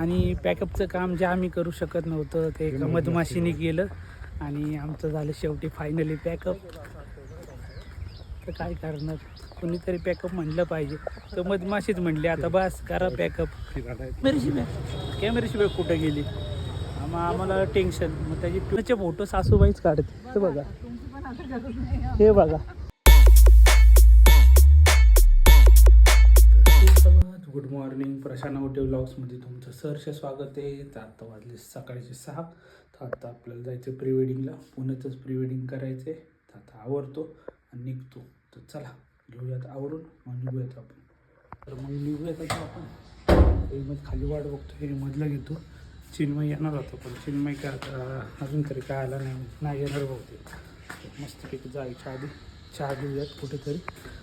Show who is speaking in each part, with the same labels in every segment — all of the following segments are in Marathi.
Speaker 1: आणि पॅकअपचं काम जे आम्ही करू शकत नव्हतं ते एका मधमाशीने केलं आणि आमचं झालं शेवटी फायनली पॅकअप. तर काय करणार? कोणीतरी पॅकअप म्हणलं पाहिजे. तर मधमाशीच म्हणली आता बस करा पॅकअप. बॅग बॅग कुठं गेली? आम्हा आम्हाला टेन्शन मग त्याची फोटो सासूबाईच काढते हे बघा. हे बघा. मॉर्निंग प्रशांत आवटे ब्लॉग्समध्ये तुमचं सहर्ष स्वागत आहे. तर आत्ता वाजले सकाळचे सहा. तर आता आपल्याला जायचं प्री वेडिंगला पुण्यातच प्री वेडिंग करायचं आहे तर आता आवरतो आणि निघतो. तर चला घेऊयात आवरून मग निघूयात आपण. तर मग निघूयात आता आपण. हेमत खाली वाट बघतो हे घेतो. चिन्मय येणार होता पण चिन्मय काय अजून तरी काय आला नाही नाही येणार बघते मस्तपैकी जायच्या आधी चहा घेऊयात कुठेतरी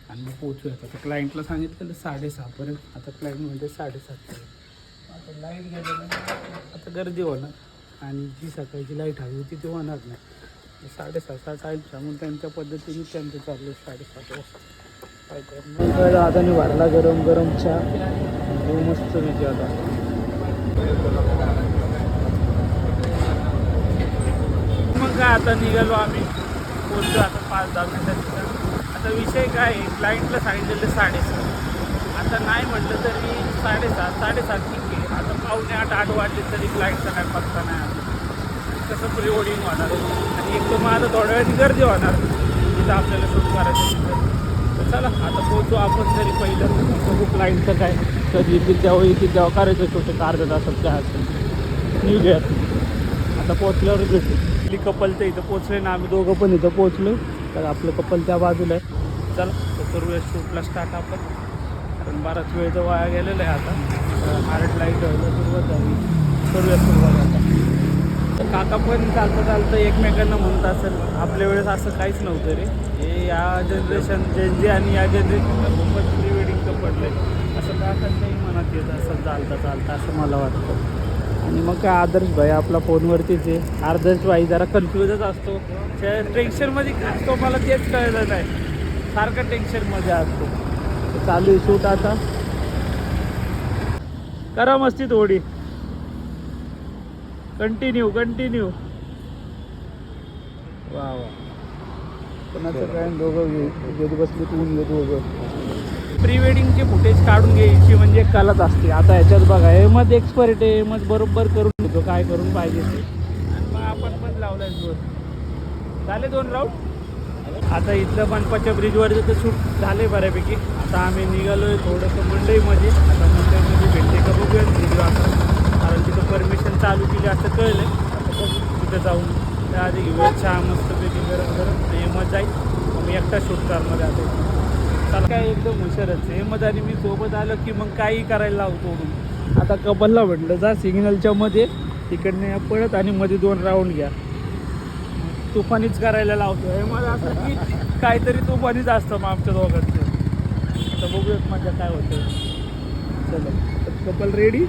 Speaker 1: आणि मग पोचूयात आता क्लायंटला सांगितलेलं साडेसहापर्यंत आता क्लायंट म्हणते साडेसातपर्यंत आता लाइट गेल्यानं आता गर्दी होणार. आणि जी सकाळची लाइट हवी होती ती होणार नाही. साडेसहा सात आहे सांगून त्यांच्या पद्धतीने त्यांचं चाललं साडेसात वाजता. काय दादाने भरला गरम गरम चहा. तो मस्त पैकी आता. मग काय आता निघालो आम्ही. पोचलो आता पाच दहा मिनटात. आता विषय काय आहे? क्लायंटला सांगितलेलं साडेसात आता नाही म्हटलं तरी साडेसात साडेसात ठीक आहे. आता पावणे आठ आठ वाजले तरी क्लायंटचा काय पत्ता नाही आला. कसं प्री वेडिंग होणार. आणि एक तर मग आता थोड्या वेळाची गर्दी होणार. तिथं आपल्याला सुरू करायचं तर चला आता पोहोचू आपण तरी पहिलं. बघू क्लायंटचं काय. कधी येतील तेव्हा येतील तेव्हा करायचं. छोटे अर्ध्या तासात काय असेल. निघूयात आता पोचल्यावर भेटू. कपलचं कपल तर इथं पोचले ना आम्ही दोघं पण इथं पोहोचलो. तर आपलं कपल त्या बाजूला आहे. चला तर करूया शूटला स्टार्ट आपण. कारण बराच वेळ तर वाया गेलेला आहे आता. हार्ट लाइट व्हायला सुरुवात झाली. करूया सुरुवात आता. तर काका पण चालतं चालतं एकमेकांना म्हणत असेल. आपल्या वेळेस असं काहीच नव्हतं रे. हे या जनरेशन जेनजी आणि या जनरेशनला खूपच प्री वेडिंगचं पडलं आहे असं काकांच्याही मनात येत असं चालता चालतं असं मला वाटतं. आणि मग काय आदर्श भाई आपला फोनवरतीच आहे. आदर्श भाई जरा कन्फ्युजच असतो. टेन्शनमध्ये काय असतो मला तेच कळलं नाही. सारखं टेन्शनमध्ये असतो. चालू आहे शूट आता. करा मस्ती थोडी. कंटिन्यू कंटिन्यू वा वा. कोणाचं काय? दोघं घेत बसले तू घेत दोघं. प्री वेडिंगचे फुटेज काढून घ्यायची म्हणजे कलाच असते. आता ह्याच्यात बघा हे मत एक्सपर्ट आहे मग बरोबर करून घेतो काय करून पाहिजे ते. आणि मग आपण पण लावलाय जोर. झाले दोन राऊंड आता इथलं मनपाच्या ब्रिजवरचं तर शूट झाले बऱ्यापैकी. आता आम्ही निघालोय थोडंसं मंडईमध्ये आता मंडईमध्ये भेटते का बघूया निघलो आता कारण तिथं परमिशन चालू केली असं कळलं. आता तिथं जाऊन त्याआधी घेऊया चहा मस्तपैकी गरम गरम हे मग जाईल. मग मी एकटा शूट करणार आता. त्याला काय एकदम हुशारच आहे. मग आणि मी सोबत आलं की मग काही करायला लावतो आता कबलला म्हटलं जा सिग्नलच्या मध्ये तिकडनं पळत आणि मध्ये दोन राऊंड घ्या. तुफानीच करायला लावतो. हे मला असं की काहीतरी तुफानीच असतं मग आमच्या दोघांचं. आता बघूयात माझ्या काय होतं. चला. कपल रेडी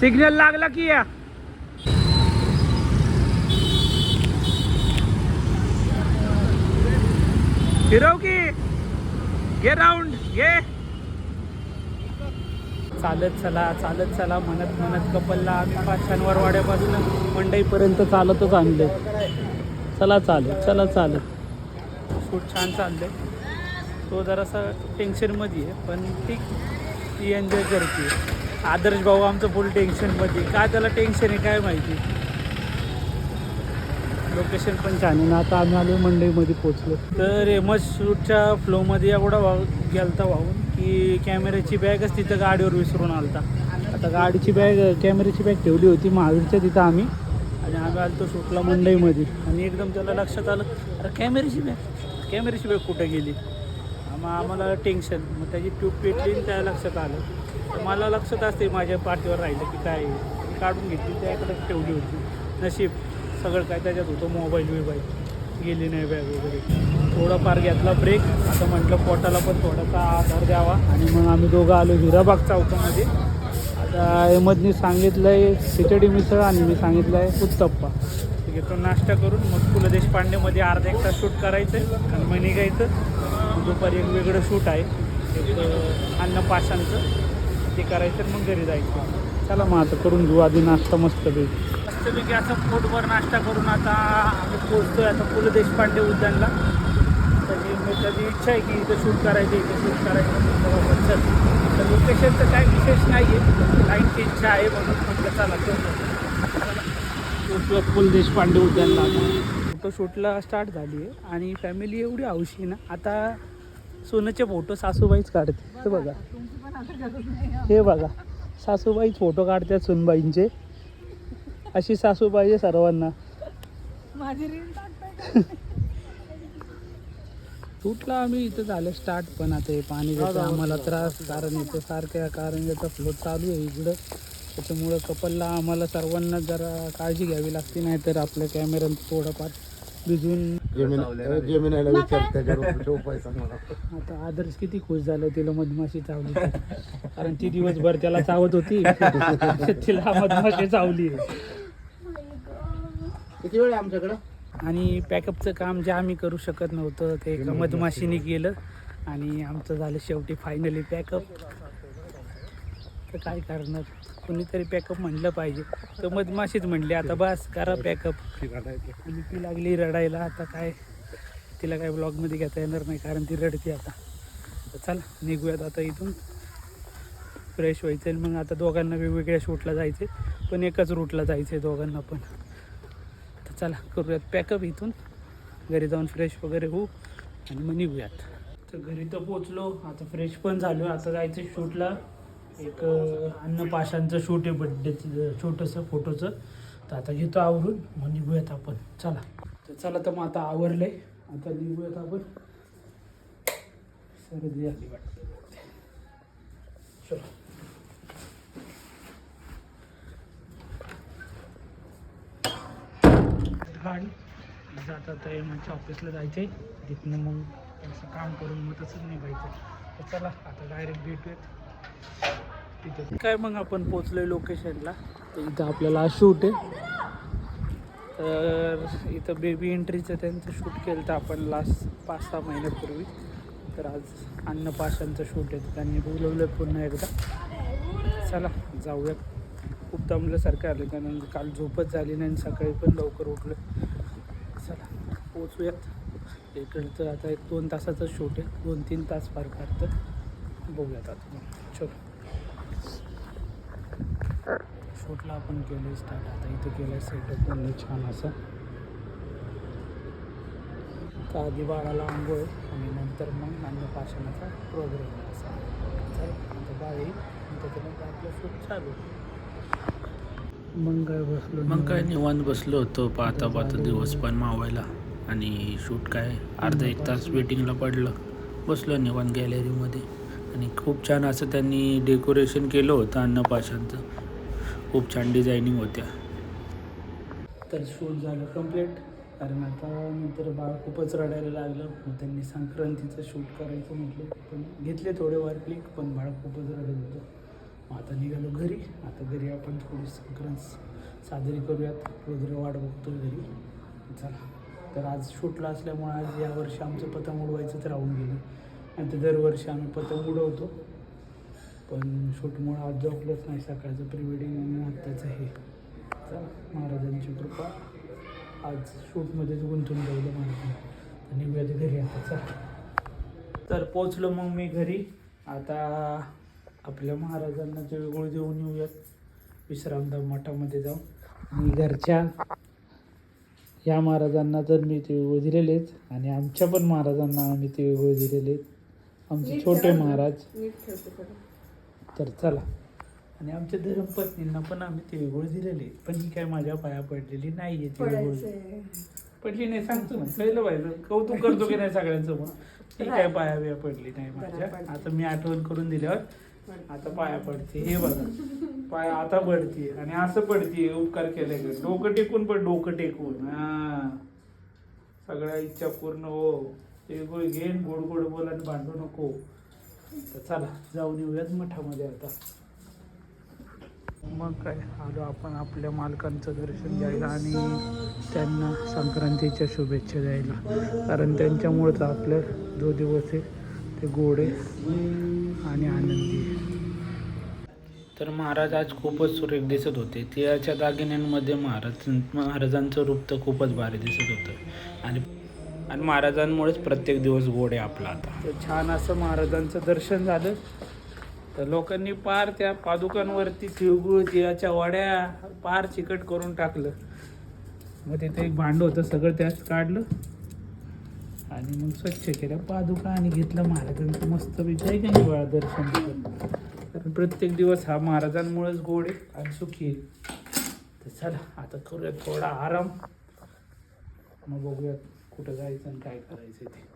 Speaker 1: सिग्नल लागला की या. फिरव की घे राऊंड घे. चालत चला चालत चला म्हणत म्हणत कपलला आम्ही पाच शनिवार वाड्यापासून मंडईपर्यंत चालतच आणले चला चालत चला चालत शूट छान चाललंय. तो जरासा टेन्शनमध्ये आहे पण ठीक ती एन्जॉय करते आदर्श भाऊ आमचं फुल टेन्शनमध्ये काय त्याला टेन्शन आहे काय माहिती? लोकेशन पण छान आहे ना आता आम्ही आलो मंडईमध्ये पोचलो तर एमस शूटच्या फ्लोमध्ये एवढा वाहू गेलता वाहून की कॅमेऱ्याची बॅगच तिथं गाडीवर विसरून आलता. आता गाडीची बॅग कॅमेऱ्याची बॅग ठेवली होती महावीरच्या तिथं आम्ही. आणि आम्ही आलो शूटला मंडईमध्ये. आणि एकदम त्याला लक्षात आलं अरे कॅमेऱ्याची बॅग कॅमेऱ्याची बॅग कुठं गेली? मग आम्हाला टेन्शन मग त्याची ट्यूब पेटली त्या लक्षात आलं. मला लक्षात असते माझ्या पाठीवर राहिलं की काय मी काढून घेतली त्याकडे ठेवली होती. नशीब सगळं काय त्याच्यात होतं मोबाईल बिबाईल. गेली नाही बॅग वगैरे. थोडाफार घेतला ब्रेक आता म्हटलं पोटाला पण थोडासा आधार द्यावा. आणि मग आम्ही दोघं आलो हिराबाग चौकामध्ये. आता अहमदनी सांगितलं आहे खिचडी मिसळ आणि मी सांगितलं आहे उत्तप्पा घेतो नाश्ता करून मग पु ल देशपांडेमध्ये अर्धा एक तास शूट करायचं आहे आणि मग निघायचं. दुपारी एक वेगळं शूट आहे. एक अं, अन्नपाशांचं ते करायचं मग घरी जायचं. चला मग आता करून घेऊ आधी नाश्ता मस्तपैकी मस्तपैकी असं पोटभर नाश्ता करून आता आम्ही पोचतोय आता पु ल देशपांडे उद्यानला. त्याची मी इच्छा आहे की इथं शूट करायचं इथं शूट करायचं. म्हटलं चल. तर काय विशेष नाही आहे क्लायंटची इच्छा आहे म्हणून म्हटलं चला करू. फुल देशपांडे उद्यानला फोटो शूटला स्टार्ट झाली आहे आणि फॅमिली एवढी हौशी आहे ना. आता सोनंचे फोटो सासूबाईच काढते. बघा. हे बघा सासूबाईच फोटो काढतात सुनबाईंचे. अशी सासूबाई आहे सर्वांना. शूटला आम्ही इथं झालं स्टार्ट पण आता हे पाणी देतं आम्हाला त्रास कारण इथं सारख्या कारण याचा फ्लो चालू आहे इकडं. त्याच्यामुळं कपलला आम्हाला सर्वांना जरा काळजी घ्यावी लागते नाही तर आपल्या कॅमेऱ्यात थोडंफार भिजून
Speaker 2: जेमिनायला विचार त्याच्यावर ठेव पैसा मला.
Speaker 1: आता आदर्श किती खुश झालं तिला मधमाशी चावली. कारण ती दिवसभर त्याला चावत होती. तिला मधमाशी चावली.
Speaker 2: किती वेळ आमच्याकडं?
Speaker 1: आणि पॅकअपचं काम जे आम्ही करू शकत नव्हतं ते एका मधमाशीने केलं. आणि आमचं झालं शेवटी फायनली पॅकअप. तर काय करणार? कुणीतरी पॅकअप म्हणलं पाहिजे. तर मधमाशीच म्हणली आता बस करा पॅकअप आणि ती लागली रडायला आता काय? तिला काय ब्लॉगमध्ये घेता येणार नाही कारण ती रडते आता. तर चला निघूयात आता इथून. फ्रेश व्हायचं मग आता दोघांना वेगवेगळ्या शूटला जायचे पण एकाच रूटला जायचं आहे दोघांना पण. तर चला करूयात पॅकअप इथून. घरी जाऊन फ्रेश वगैरे होऊ आणि मग निघूयात. तर घरी तर पोचलो आता फ्रेश पण झालो आता जायचं शूटला एक अन्नपाशांचं छोटे बड्डेचं छोटंसं फोटोचं तर आता घेतो आवरून म्हणजे मग निघूयात आपण. चला. तर चला तर मग आता आवरलंय. आता निघूयात आपण. सर्दी आली वाटते चलो. गाडी जाता तर एमच्या ऑफिसला जायचं आहे तिथनं मग त्यांचं काम करून मग तसंच निघायचं. तर चला आता डायरेक्ट भेटूयात. काय मग आपण पोचलोय लोकेशनला तर इथं आपल्याला शूट आहे. तर इथं बेबी एंट्रीचं त्यांचं शूट केलं तर आपण लास्ट पाच सहा महिन्यापूर्वी. तर आज अन्नपाशांचं शूट आहे. तर त्यांनी बोलवलं पुन्हा एकदा. चला जाऊयात. खूप दमल्यासारखं आलं कारण काल झोपच झाली नाही आणि सकाळी पण लवकर उठलं चला पोचूयात इकडचं आता एक दोन तासाचं शूट आहे. दोन तीन तास फार फार तर बघूयात आता. चल. शूटला आपण केलं स्टार्ट आता इथं केलं सेटअप पण छान असं. तर आधी बाळाला आंघोळ आणि नंतर मग अन्नपाशनाचा प्रोग्राम असा. चल आता बाळ येईल. त्याच्यानंतर आपलं शूट चालू. मग काय बसलो
Speaker 3: मग काय निवांत बसलो होतो. पाहता पाहता दिवस पण मावायला आणि शूट काय? अर्धा एक तास वेटिंगला पडलं. बसलो निवांत गॅलरीमध्ये आणि खूप छान असं त्यांनी डेकोरेशन केलं होतं अन्नपाशांचं. खूप छान डिझायनिंग होत्या.
Speaker 1: तर शूट झालं कंप्लीट कारण आता नंतर बाळ खूपच रडायला लागलं. त्यांनी संक्रांतीचं शूट करायचं म्हटलं. पण घेतले थोडे वार क्लिक पण बाळ खूपच रडत होतं. मग आता निघालो घरी. आता घरी आपण थोडी संक्रांत साजरी करूयात. रुद्र वाट बघतो घरी. चला. तर आज शूटला असल्यामुळे आज यावर्षी आमचं पतंग उडवायचंच राहून गेलं. आणि ते दरवर्षी आम्ही पतंग उडवतो. पण शूटमुळं आज झोपलंच नाही. सकाळचं प्री वेडिंग आणि आत्ताचं हे. चला महाराजांची कृपा. आज शूटमध्येच गुंतून ठेवलं महाराजांनी तर निघूयात घरी आता. चला. तर पोचलो मग मी घरी. आता आपल्या महाराजांना तिळगुळ देऊन येऊयात. विश्रामदा मठामध्ये जाऊन. मी घरच्या या महाराजांना तर मी तिळगुळ दिलेलेच आणि आमच्या पण महाराजांना आम्ही तिळगुळ दिलेले आमचे छोटे महाराज. तर चला. आणि आमच्या धर्मपत्नींना पण आम्ही तिळगुळ दिलेले पण ही काय माझ्या पाया पडलेली नाही आहे तिळगुळ पडली नाही सांगतो ना कळलं पाहिजे कौतुक करतो की नाही सगळ्यांचं मग ती काय पाया बिया पडली नाही माझ्या. आता मी आठवण करून दिल्यावर आता पाया पडते. हे बघा. पाया आता पडते. आणि असं पडते. उपकार केले डोकं टेकून पण डोकं टेकून. हा. सगळ्या इच्छा पूर्ण हो. तिळगुळ घेन गोड गोड बोल आणि भांडू नको. तर चला जाऊन येऊयात मठामध्ये आता. मग काय आलो आपण आपल्या मालकांचं दर्शन घ्यायला आणि त्यांना संक्रांतीच्या शुभेच्छा द्यायला. कारण त्यांच्यामुळेच आपलं जो दिवस आहे ते गोडे आणि आनंदी तर महाराज आज खूपच सुरेख दिसत होते. तिळाच्या दागिन्यांमध्ये महाराज महाराजांचं रूप तर खूपच भारी दिसत होतं. आणि आणि महाराजांमुळेच प्रत्येक दिवस गोड आहे आपला आता. तर छान असं महाराजांचं दर्शन झालं. तर लोकांनी पार त्या पादुकांवरती तिळगुळ तिळाच्या वड्या पार चिकट करून टाकलं. मग तिथे एक भांड होतं सगळं त्यात काढलं. आणि मग स्वच्छ केलं. पादुका आणि घेतलं महाराजांचं मस्त आहे का नाही दर्शन केलं कारण प्रत्येक दिवस हा महाराजांमुळेच गोड आहे आणि सुखी आहे. तर चला आता करूया थोडा आराम. मग बघूयात. कुठं जायचं आणि काय करायचं ते.